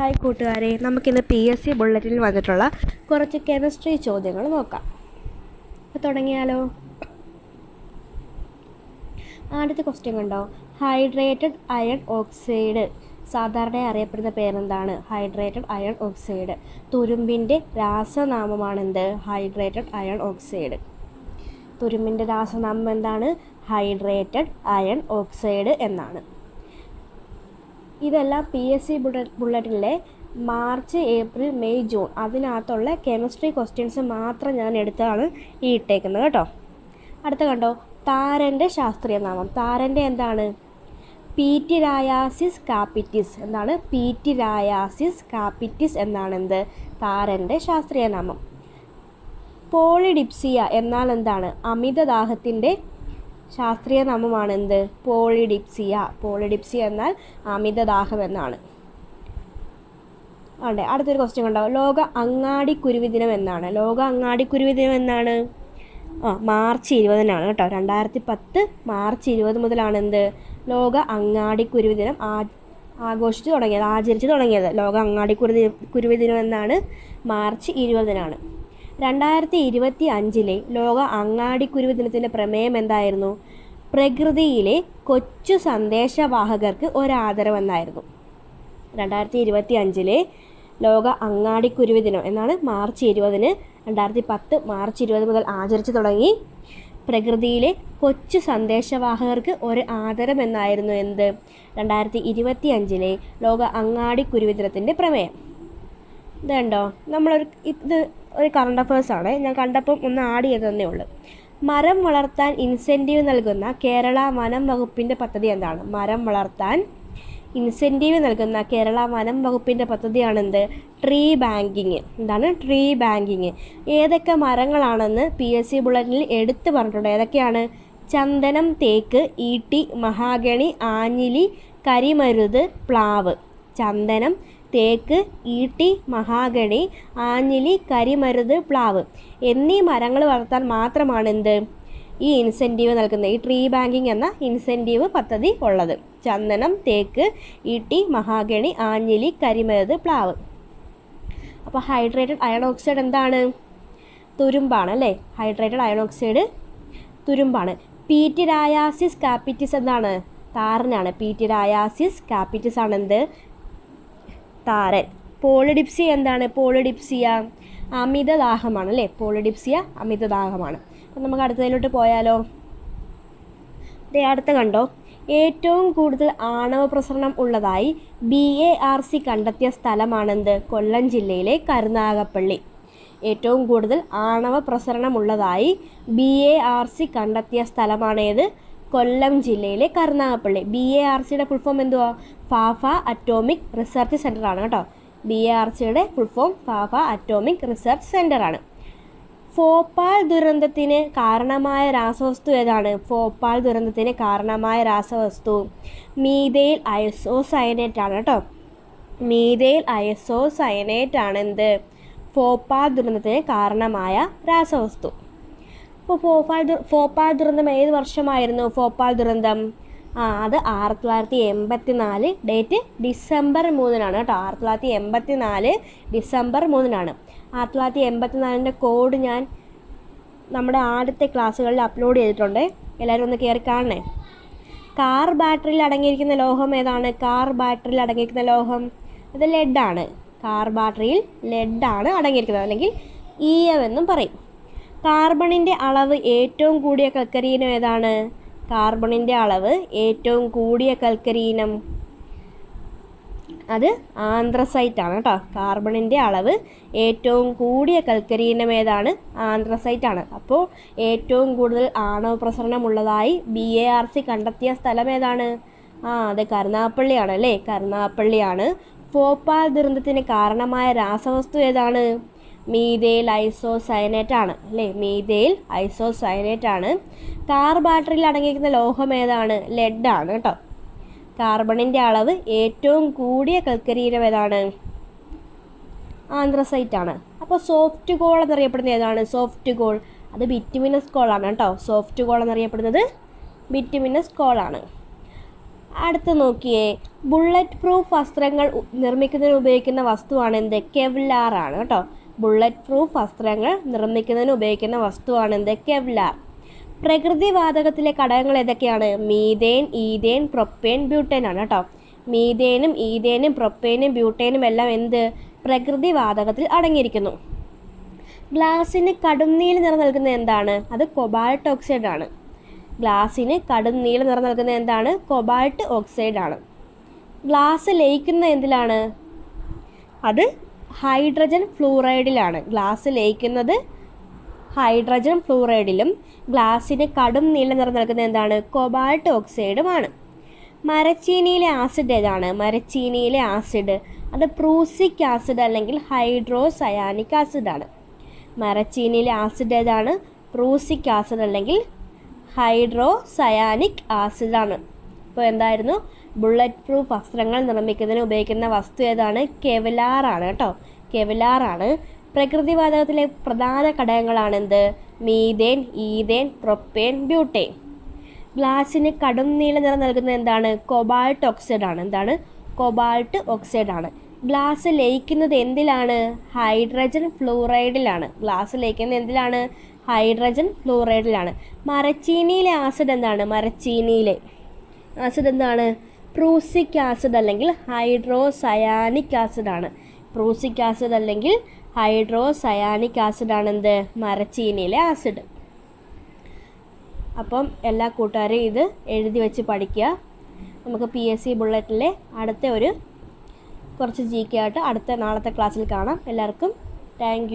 Hi കൂട്ടുകാരെ നമുക്കിന്ന് P S C ബുള്ളറ്റിൽ വന്നിട്ടുള്ള കുറച്ച് കെമിസ്ട്രി ചോദ്യങ്ങൾ നോക്കാം. അപ്പോൾ തുടങ്ങിയാലോ? ആദ്യത്തെ ക്വസ്റ്റ്യൻ കണ്ടോ? ഹൈഡ്രേറ്റഡ് അയൺ ഓക്സൈഡ് സാധാരണ അറിയപ്പെടുന്ന പേരെന്താണ്? ഹൈഡ്രേറ്റഡ് അയൺ ഓക്സൈഡ് തുരുമ്പിന്റെ രാസനാമമാണെന്ത്? ഹൈഡ്രേറ്റഡ് അയൺ ഓക്സൈഡ് തുരുമ്പിന്റെ രാസനാമം എന്താണ്? ഹൈഡ്രേറ്റഡ് അയൺ ഓക്സൈഡ് എന്നാണ്. ഇതെല്ലാം പി എസ് സി ബുള്ളറ്റിലെ മാർച്ച് ഏപ്രിൽ മെയ് ജൂൺ അതിനകത്തുള്ള കെമിസ്ട്രി ക്വസ്റ്റ്യൻസ് മാത്രം ഞാൻ എടുത്താണ് ഈ ഇട്ടേക്കുന്നത് കേട്ടോ. അടുത്ത കണ്ടോ? താരന്റെ ശാസ്ത്രീയ നാമം താരന്റെ എന്താണ്? പീറ്റിരായാസിസ് കാപ്പിറ്റിസ് എന്താണ്? പീറ്റിരായാസിസ് കാപ്പിറ്റിസ് എന്നാണ് എന്ത് താരന്റെ ശാസ്ത്രീയ നാമം പോളിഡിപ്സിയ എന്നാൽ എന്താണ്? അമിതദാഹത്തിന്റെ ശാസ്ത്രീയ നാമമാണ് എന്ത്? പോളിഡിപ്സിയ. പോളിഡിപ്സിയ എന്നാൽ അമിതദാഹം എന്നാണ്. അതെ അടുത്തൊരു ക്വസ്റ്റ്യൻ ഉണ്ടാവും ലോക അങ്ങാടി കുരുവി ദിനം എന്നാണ്. ലോക അങ്ങാടി കുരുവി ദിനം എന്നാണ്? ആ മാർച്ച് ഇരുപതിനാണ് കേട്ടോ. രണ്ടായിരത്തി പത്ത് മാർച്ച് ഇരുപത് മുതലാണ് എന്ത്? ലോക അങ്ങാടി കുരുവി ദിനം ആ ആഘോഷിച്ച് തുടങ്ങിയത് ആചരിച്ച് തുടങ്ങിയത്. ലോക അങ്ങാടി കുരുവി കുരുവി ദിനം എന്നാണ് മാർച്ച് ഇരുപതിനാണ്. രണ്ടായിരത്തി ഇരുപത്തി അഞ്ചിലെ ലോക അങ്ങാടിക്കുരുവ് ദിനത്തിന്റെ പ്രമേയം എന്തായിരുന്നു? പ്രകൃതിയിലെ കൊച്ചു സന്ദേശവാഹകർക്ക് ഒരാദരവെന്നായിരുന്നു. രണ്ടായിരത്തി ഇരുപത്തി അഞ്ചിലെ ലോക അങ്ങാടിക്കുരുവ് ദിനം എന്നാണ് മാർച്ച് ഇരുപതിന് രണ്ടായിരത്തി പത്ത് മാർച്ച് ഇരുപത് മുതൽ ആചരിച്ചു തുടങ്ങി. പ്രകൃതിയിലെ കൊച്ചു സന്ദേശവാഹകർക്ക് ഒരു ആദരം എന്നായിരുന്നു എന്ത്? രണ്ടായിരത്തി ഇരുപത്തി അഞ്ചിലെ ലോക ദിനത്തിന്റെ പ്രമേയം. ഇതുണ്ടോ? നമ്മളൊരു ഇത് ഒരു കറണ്ട് അഫേഴ്സാണ് ഞാൻ കണ്ടപ്പം ഒന്ന് ആഡ് ചെയ്തതന്നേ ഉള്ളൂ. മരം വളർത്താൻ ഇൻസെന്റീവ് നൽകുന്ന കേരള വനം വകുപ്പിന്റെ പദ്ധതി എന്താണ്? മരം വളർത്താൻ ഇൻസെന്റീവ് നൽകുന്ന കേരള വനം വകുപ്പിന്റെ പദ്ധതിയാണെന്ത്? ട്രീ ബാങ്കിങ് എന്താണ്? ട്രീ ബാങ്കിങ് ഏതൊക്കെ മരങ്ങളാണെന്ന് പി എസ് സി ബുള്ളറ്റിനിൽ എടുത്തു പറഞ്ഞിട്ടുണ്ട്. ഏതൊക്കെയാണ്? ചന്ദനം തേക്ക് ഈട്ടി മഹാഗണി ആഞ്ഞിലി കരിമരുത് പ്ലാവ്. ചന്ദനം തേക്ക് ഈട്ടി മഹാഗണി ആഞ്ഞിലി കരിമരുത് പ്ലാവ് എന്നീ മരങ്ങൾ വളർത്താൻ മാത്രമാണ് എന്ത് ഈ ഇൻസെന്റീവ് നൽകുന്നത് ഈ ട്രീ ബാങ്കിങ് എന്ന ഇൻസെന്റീവ് പദ്ധതി ഉള്ളത്. ചന്ദനം തേക്ക് ഈട്ടി മഹാഗണി ആഞ്ഞിലി കരിമരുത് പ്ലാവ്. അപ്പോൾ ഹൈഡ്രേറ്റഡ് അയൺ ഓക്സൈഡ് എന്താണ്? തുരുമ്പാണ് അല്ലേ ഹൈഡ്രേറ്റഡ് അയൺ ഓക്സൈഡ് തുരുമ്പാണ്. പീറ്റിരായാസിസ് കാപ്പിറ്റിസ് എന്താണ്? താറിനാണ് പീറ്റിരായാസിസ് കാപ്പിറ്റിസ് ആണ് എന്ത് താരൻ. പോളിഡിപ്സിയ എന്താണ്? പോളിഡിപ്സിയ അമിതദാഹമാണ് അല്ലേ? പോളിഡിപ്സിയ അമിതദാഹമാണ്. അപ്പം നമുക്ക് അടുത്തതിലോട്ട് പോയാലോ. ദേ അടുത്ത കണ്ടോ? ഏറ്റവും കൂടുതൽ ആണവ പ്രസരണം ഉള്ളതായി ബി എ ആർ സി കണ്ടെത്തിയ സ്ഥലമാണെന്ത്? കൊല്ലം ജില്ലയിലെ കരുനാഗപ്പള്ളി. ഏറ്റവും കൂടുതൽ ആണവ പ്രസരണമുള്ളതായി ബി എ ആർ സി കണ്ടെത്തിയ സ്ഥലമാണേത്? കൊല്ലം ജില്ലയിലെ കരുനാഗപ്പള്ളി. ബി എ ആർ സിയുടെ ഫുൾ ഫോം എന്തുവാ? ഫാഫ അറ്റോമിക് റിസർച്ച് സെന്റർ ആണ് കേട്ടോ. ബി എ ആർ സിയുടെ full form Bhabha Atomic Research Centre ആണ്. ഫോപ്പാൽ ദുരന്തത്തിന് കാരണമായ രാസവസ്തു ഏതാണ്? ഫോപ്പാൽ ദുരന്തത്തിന് കാരണമായ രാസവസ്തു മീതയിൽ അയസോസയനേറ്റ് ആണ് കേട്ടോ. മീതയിൽ അയസോസയനേറ്റ് ആണ് എന്ത് ഫോപ്പാൽ ദുരന്തത്തിന് കാരണമായ രാസവസ്തു. അപ്പോൾ ഫോപ്പാൽ ദു ഫോപ്പാൽ ദുരന്തം ഏത് വർഷമായിരുന്നു? ഫോപ്പാൽ ദുരന്തം? ആ അത് ആയിരത്തി തൊള്ളായിരത്തി എൺപത്തി നാല് ഡേറ്റ് ഡിസംബർ മൂന്നിനാണ് കേട്ടോ. ആയിരത്തി തൊള്ളായിരത്തി എൺപത്തി നാല് ഡിസംബർ മൂന്നിനാണ്. ആയിരത്തി തൊള്ളായിരത്തി എൺപത്തി നാലിന്റെ കോഡ് ഞാൻ നമ്മുടെ ആദ്യത്തെ ക്ലാസ്സുകളിൽ അപ്ലോഡ് ചെയ്തിട്ടുണ്ട്. എല്ലാവരും ഒന്ന് കയറി കാണണേ. കാർ ബാറ്ററിയിൽ അടങ്ങിയിരിക്കുന്ന ലോഹം ഏതാണ്? കാർ ബാറ്ററിയിൽ അടങ്ങിയിരിക്കുന്ന ലോഹം. അത് ലെഡാണ്. കാർ ബാറ്ററിയിൽ ലെഡാണ് അടങ്ങിയിരിക്കുന്നത്. അല്ലെങ്കിൽ ഇ എം എന്നും പറയും. കാർബണിന്റെ അളവ് ഏറ്റവും കൂടിയ കൽക്കരിയിനം ഏതാണ്? കാർബണിന്റെ അളവ് ഏറ്റവും കൂടിയ കൽക്കരിയിനം. അത് ആന്ത്രസൈറ്റ് ആണ് കേട്ടോ. കാർബണിന്റെ അളവ് ഏറ്റവും കൂടിയ കൽക്കരിയിനം ഏതാണ്? ആന്ത്രസൈറ്റ് ആണ് അപ്പോൾ ഏറ്റവും കൂടുതൽ ആണവ പ്രസരണമുള്ളതായി ബി എ ആർ സി കണ്ടെത്തിയ സ്ഥലം ഏതാണ്? ആ അതെ കരുനാപ്പള്ളിയാണ് അല്ലേ? കരുനാപ്പള്ളിയാണ് ഫോപ്പാൽ ദുരന്തത്തിന് കാരണമായ രാസവസ്തു ഏതാണ്? മീതയിൽ ഐസോസയനേറ്റ് ആണ് അല്ലേ? മീതയിൽ ഐസോസയനേറ്റ് ആണ്. കാർ ബാറ്ററിയിൽ അടങ്ങിയിരിക്കുന്ന ലോഹം ഏതാണ്? ലെഡ് ആണ് കേട്ടോ കാർബണിന്റെ അളവ് ഏറ്റവും കൂടിയ കൽക്കരിയിനം ഏതാണ്? ആന്ത്രസൈറ്റ് ആണ്. അപ്പോൾ സോഫ്റ്റ് കോൾ എന്നറിയപ്പെടുന്നത് ഏതാണ്? സോഫ്റ്റ് കോൾ അത് ബിറ്റുമിനസ് കോളാണ് കേട്ടോ സോഫ്റ്റ് കോൾ എന്നറിയപ്പെടുന്നത് ബിറ്റുമിനസ് കോളാണ് അടുത്ത് നോക്കിയേ. ബുള്ളറ്റ് പ്രൂഫ് വസ്ത്രങ്ങൾ നിർമ്മിക്കുന്നതിന് ഉപയോഗിക്കുന്ന വസ്തുവാണ് എന്ത്? കെവ്ലാർ ആണ് കേട്ടോ ബുള്ളറ്റ് പ്രൂഫ് വസ്ത്രങ്ങൾ നിർമ്മിക്കുന്നതിന് ഉപയോഗിക്കുന്ന വസ്തുവാണ് എന്ത് കെവ്ലാർ പ്രകൃതിവാതകത്തിലെ ഘടകങ്ങൾ ഏതൊക്കെയാണ്? മീതേൻ ഈതേൻ പ്രൊപ്പേൻ ബ്യൂട്ടേൻ ആണ് കേട്ടോ. മീതേനും ഈതേനും പ്രൊപ്പേനും ബ്യൂട്ടേനും എല്ലാം എന്ത്? പ്രകൃതിവാതകത്തിൽ അടങ്ങിയിരിക്കുന്നു. ഗ്ലാസ്സിന് കടും നീല നിറം നൽകുന്നത് എന്താണ്? അത് കൊബാൾട്ട് ഓക്സൈഡ് ആണ്. ഗ്ലാസ്സിന് കടും നീല നിറം നൽകുന്നത് എന്താണ്? കൊബാൾട്ട് ഓക്സൈഡ് ആണ്. ഗ്ലാസ് ലയിക്കുന്ന എന്തിലാണ്? അത് ഹൈഡ്രജൻ ഫ്ലൂറൈഡിലാണ്. ഗ്ലാസ് ലയിക്കുന്നത് ഹൈഡ്രജൻ ഫ്ലൂറൈഡിലും ഗ്ലാസ്സിന് കടും നീല നിറം നൽകുന്നത് എന്താണ്? കൊബാൾട്ട് ഓക്സൈഡുമാണ്. മരച്ചീനിയിലെ ആസിഡ് ഏതാണ്? മരച്ചീനിയിലെ ആസിഡ്. അത് പ്രൂസിക് ആസിഡ് അല്ലെങ്കിൽ ഹൈഡ്രോസയാനിക് ആസിഡാണ്. മരച്ചീനിയിലെ ആസിഡ് ഏതാണ്? പ്രൂസിക് ആസിഡ് അല്ലെങ്കിൽ ഹൈഡ്രോസയാനിക് ആസിഡാണ്. ഇപ്പോൾ എന്തായിരുന്നു? ബുള്ളറ്റ് പ്രൂഫ് വസ്ത്രങ്ങൾ നിർമ്മിക്കുന്നതിന് ഉപയോഗിക്കുന്ന വസ്തു ഏതാണ്? കെവലാറാണ് കേട്ടോ. കെവലാറാണ് പ്രകൃതിവാതകത്തിലെ പ്രധാന ഘടകങ്ങളാണ് എന്ത്? Methane ethane propane butane. ഗ്ലാസ്സിന് കടും നീല നിറം നൽകുന്നത് എന്താണ്? കൊബാൾട്ട് ഓക്സൈഡ് ആണ്. എന്താണ്? കൊബാൾട്ട് ഓക്സൈഡ് ആണ്. ഗ്ലാസ് ലയിക്കുന്നത് എന്തിലാണ്? ഹൈഡ്രജൻ ഫ്ലൂറൈഡിലാണ് ഗ്ലാസ് ലയിക്കുന്നത് എന്തിലാണ്? ഹൈഡ്രജൻ ഫ്ലൂറൈഡിലാണ് മരച്ചീനിയിലെ ആസിഡ് എന്താണ്? മരച്ചീനിയിലെ ആസിഡ് എന്താണ്? പ്രൂസിക് ആസിഡ് അല്ലെങ്കിൽ ഹൈഡ്രോസയാനിക് ആസിഡാണ്. പ്രൂസിക് ആസിഡ് അല്ലെങ്കിൽ ഹൈഡ്രോസയാനിക് ആസിഡ് ആണ് എന്ത്? മരച്ചീനിയിലെ ആസിഡ്. അപ്പം എല്ലാ കൂട്ടുകാരും ഇത് എഴുതി വെച്ച് പഠിക്കുക. നമുക്ക് പി എസ് സി ബുള്ളറ്റിലെ അടുത്ത ഒരു കുറച്ച് ജി കെ ആയിട്ട് അടുത്ത നാളത്തെ ക്ലാസ്സിൽ കാണാം. എല്ലാവർക്കും താങ്ക്